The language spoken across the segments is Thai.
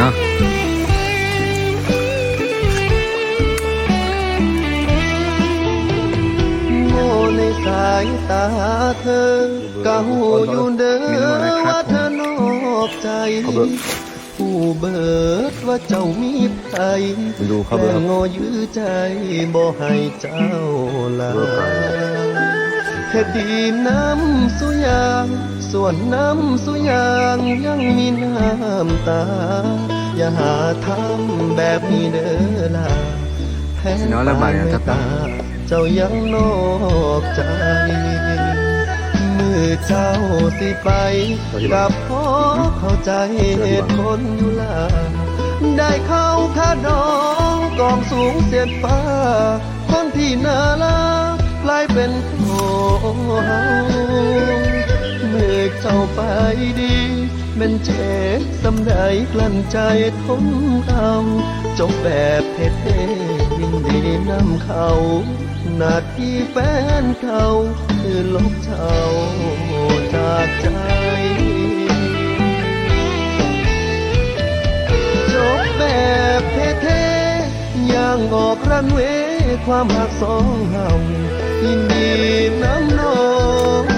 เนาะโง่ในสายตาเธอก็หูอยู่เด้อว่าเธอนอกใจผู้เบิดว่าเจ้ามีไผไปดูครับแต่โง่ยื้อใจบ่ให้เจ้าลาเฮ็ดดีน้ำสุยาง ส่วนน้ำสุยางยังมีน้ำตา อย่าหาทำแบบนี้เด้อล่ะแพ้สิน้องระบายกันครับตาเจ้ายังนอกใจ มือเจ้าสิไปกับพ่อเข้าใจเหตุผลอยู่ล่ะได้เข้าคาดองกองสูงเสียดฟ้า คนที่น่ารักกลายเป็นโถ เมื่อเจ้าไปดีเป็นเจ็บสำใดกลั้นใจทนเอาจบแบบเท่ๆยิ่งดีนำเขาหน้าที่แฟนเขาคือลบเจ้าจากใจจบแบบเท่ๆอย่างออกรันเวความหักสองเฮายินดีน้ำนอง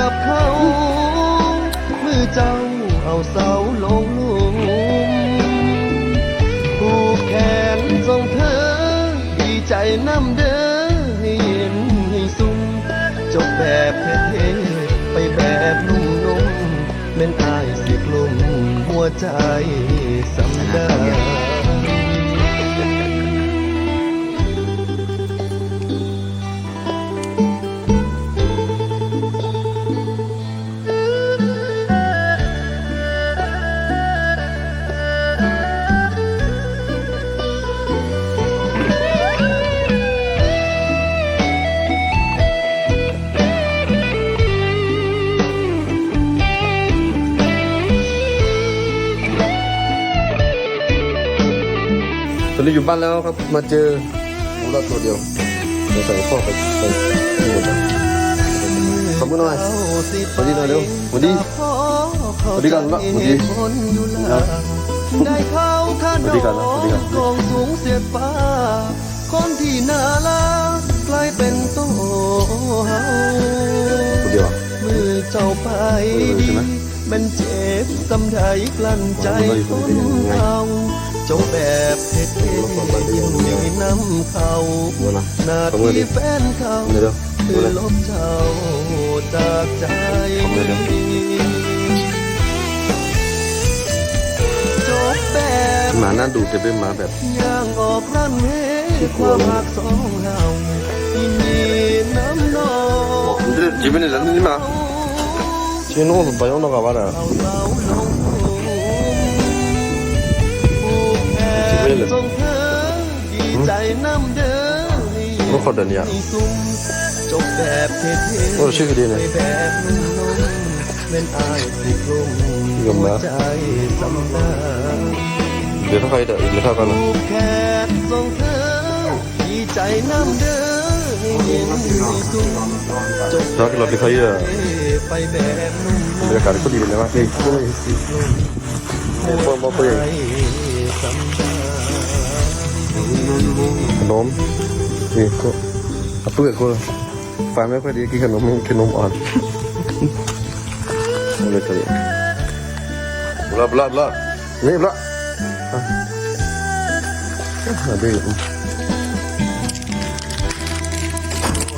กับเขา มือเจ้าเอาเสาลงลุมผูกแขนส่งเธอ ดีใจน้ำเด้อให้เห็นให้สุ่มจบแบบเท่ๆไปแบบนุ่มๆเป็นอายสิกลุ่มหัวใจสำได้ อนนี้อยู่บ้านแล้วครับ มาเจอหมูเราตัวเดียวเดี๋ยวใส่พ่อไปไปที่หมดเลยขอบคุณหน่อยสวัสดีหน่อยเร็วสวัสดีสวัสดีกันละสวัสดีครับได้เข้าคาสวัสดีกันนะสวัสดีครับกองสูงเสียดฟ้าคนที่น่ารักกลายเป็นโตเฮาตัวเดียวอะมือเจ้าไปเออดีใช่ไห ม มันเจ็บสำไดกลั้นใจ มัน ค ไม่ น ได้ยังไง เอาจงแบบเท่ๆยิ่งมีน้ำเขา ดูนะ หน้า ขอบคุณ ที่ ดิ แฟนเขา เดี๋ยวเดี๋ยว คื ดู อ เลย ลบเจ้าจากใจ ขอบคุณเดี๋ยว จบแบบ หมาหน้าดูจะเป็นหมาแบบ ย่างออกรันเวย์ความหักสองเฮาที่มีน้ำนอง 집에는 라는 마 Chinoso, para una cabana. Chibeles. No jodan ya. Oh, sí que tiene. ยอมนะเดี๋ยวถ้าใครเดี๋ยวถ้ากันนะ จอดกับรถไปเคยบรรยากาศก็ดีเลยว่าเอ้ยเฮ้ยเฮ้ยบ่บ่เคยขนมนี่ก็เปื่อก็ฟังไม่ค่อยดีกินขนมขนมอ่อนเลยเลยบลาบลาบลานี่บลาอะเดี๋ยว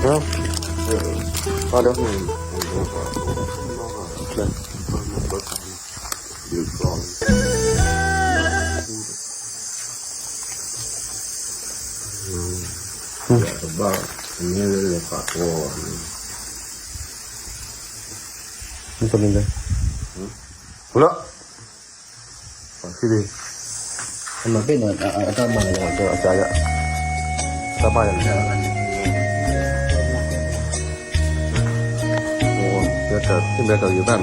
เลยมันตัวนี้เลยบลาที่ดี Ma pena a a ta ลือแต่ที่เหลือก็อยู่บ้าน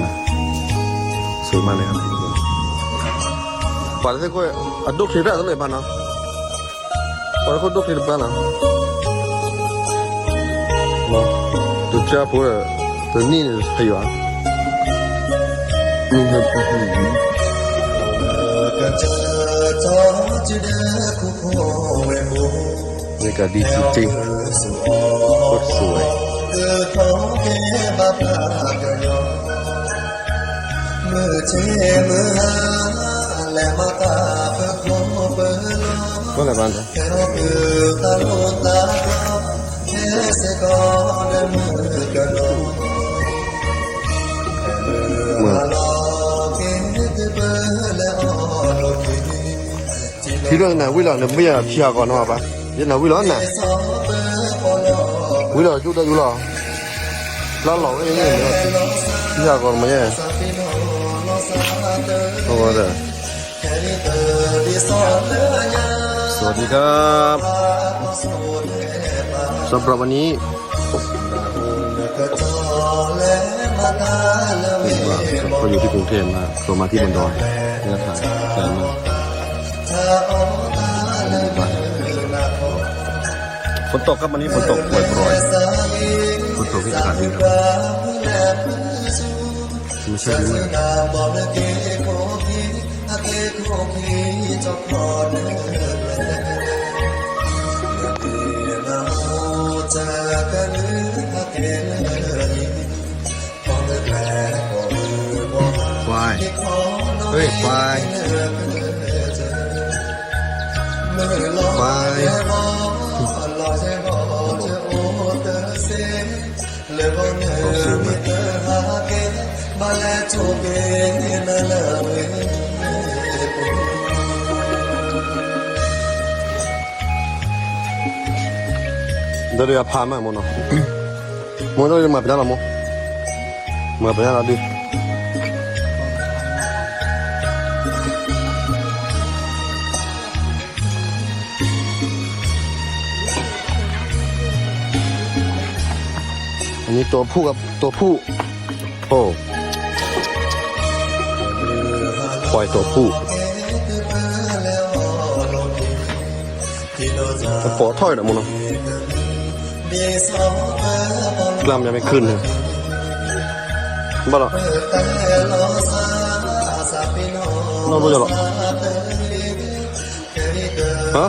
สวยมากเลยครับปาดเส้นก็อัดุกทีแรกก็เลยบ้านนะปาดก็ดุกทีบ้านนะมาตัเจ้าพูดตัวนี่พยองนี่ครับนี่ก็ดีจริงโคตรสวย มือเชมือหาและมาตาเพื่อโคเปิดลม ก็อะไรบ้าง แค่คือตาลุตาแค่เสกอในมือกระโดด เมือง รอเกตเบอร์และออโลกี ที่เรื่องไหนวิลล์เนี่ยไม่อยากเชียร์ก่อนนะป่ะยันไหนวิลล์น่ะ อวิลล์จุดได้อยู่หรอแล้วหลอกเองเนี่ยยร์ก่อนมาเนี่ยโอ้โหเด้อสวัสดีครับสำหรับวันนี้ผมก็อยู่ที่กรุงเทพมาตัวมาที่บนดอยเนี่ยถ่ายแฟนมาถ้ ฝนตกครับวันนี้ฝนตกปล่อยๆฝนตกที่อากาศดีครับไม่ใช่ดีเลยควายเฮ้ยควาย 这里要爬满么呢？我这里买不了了么？买不了了的。 อันนี้ตัวผู้กับตัวผู้ โอ้ปล่อยตัวผู้กระโปรงถอยนะมึงเนาะกล้ามยังไม่ขึ้นเลยบ้าหรอน่ารู้จักหรอฮะ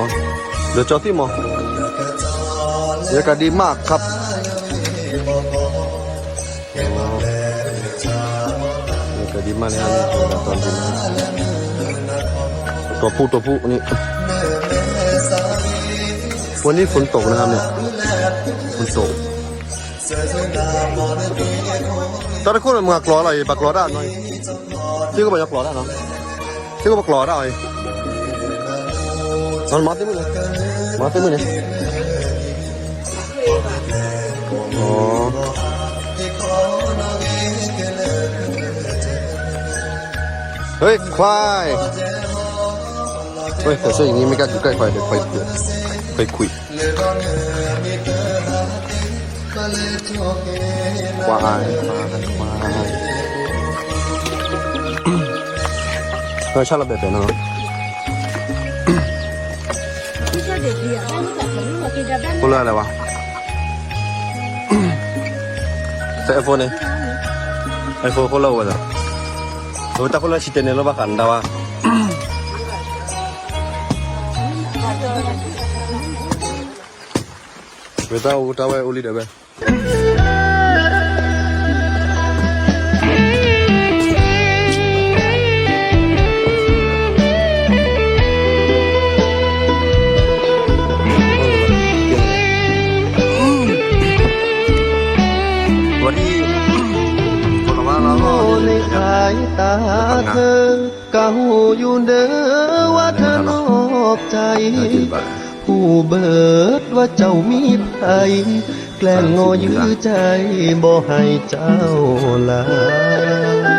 อเดี๋ยวจอที่หมอบรรยากาศดีมากครับอ๋อบรรยากาศดีมากเลยครับตอนนี้ตัวผู้ตัวผู้นนี้วันนี้ฝนตกนะครับเนี่ยฝนตกตอนนี้คุณมึงกลัวอะไรบักกลัวได้หน่อยชื่อก็บอกกลัวได้เนาะชื่ก็บอกกลัวได้ นอนมาเต็มเลยมาเต็มเลยอ๋อเฮ้ยควายเฮ้ยแต่เสื้ออย่างนี้ไม่กล้าอยู่ใกล้ควายเดี๋ยวควายเดี๋ยวควายคุยควายควายควายเออชาติเราแบบไหนเนาะ ที่ช่วยเด็กดีอะได้รู้จักของลูกกินจะได้คนละอะไรวะใช้ไอโฟนเนี่ยไอโฟนคนละวันอะรู้จักคนละชิเตเนลบ้ากันดาวะเวต้าอุตาไว้อุลิเดเบ เธอเก่าอยู่เด้อว่าเธอนอกใจ ผู้เบิดว่าเจ้ามีภัยแกล้งงอยื้อใจบ่ให้เจ้าลา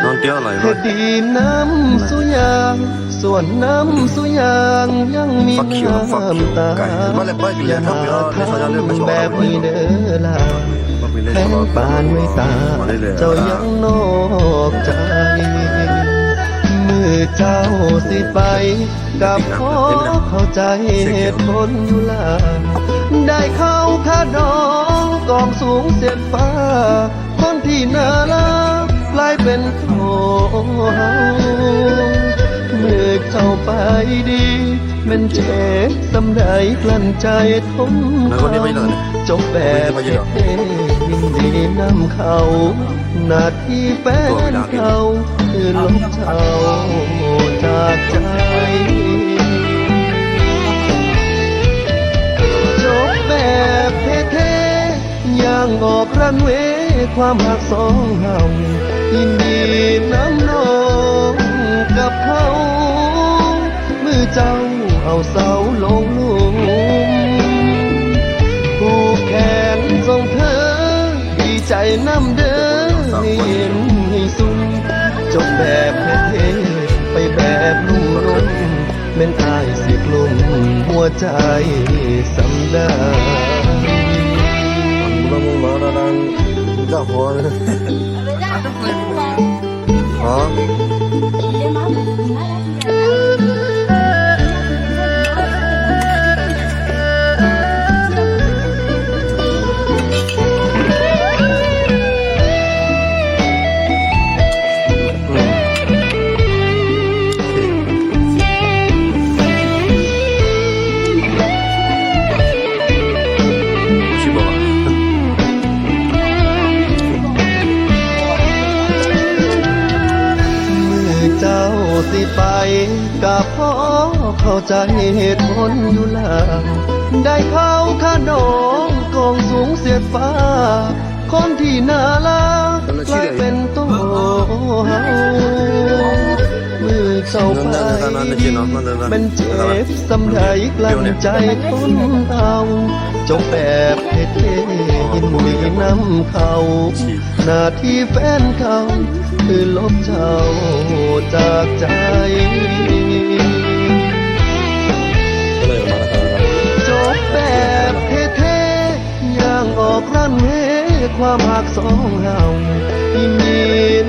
น้องเตี้ยอะไรเฮ็วะดดีน้ำสุยางส่วนน้ำสุยางยังมีฟักคิวฟักคิวน้ำตาไก่มาเลยไปกินเลยครับเดี๋ยวเดี๋ยวเขาจะเริ่มไปชมแบบนี้เด้อล่ะแฟนปานไว้ตา เจ้ายังนอกใจมือ เจ้าสิไปกับขอเข้าใจเหตุผลอยู่ล่ะได้เข้าคาดองกองสูงเสียดฟ้า คนที่น่ารักลายเป็นของเฮาเมื่อเจ้าไปดีมันเจ็บสำใดกลั้นใจทนแล้วคนนี้ไม่เหรอเนี่ยจบแบบเท่ยินดีนำเขาหน้าที่แฟนเขา คือลบเจ้าจากใจจบแบบเท่ๆอย่างออกรันเวความหักสองเฮายินดีน้ำนองกับเขามือเจ้าเอาเสาลงลุมผูกแขนส่งเธอ ดีใจน้ำเด้อให้เห็น ๆเป็นอายสิกลุ่มหัวใจสำได้มึงมึงมาดังจ้าหัวเลยอ๋อ สิไปกับพ่อเข้าใจเหตุผลอยู่แล้วได้เข้าข้าน้องกองสูงเสียฟ้า คนที่น่ารักกลายเป็นโตเฮามือเจ้าไปมันเจ็บสำใดกลั้นใจทนเอาจบแบบเท่ๆยินดีนำเขาหน้าที่แฟนเขา คือลบเจ้าจากใจจบแบบเท่ๆอย่างออกรันเฮความหักสองเฮาที่มี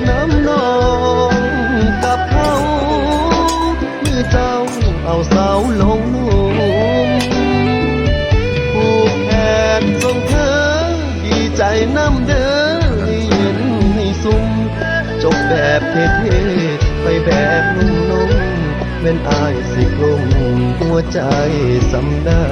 น้ำน เป็นอายสิกลุ่มหัวใจสำดา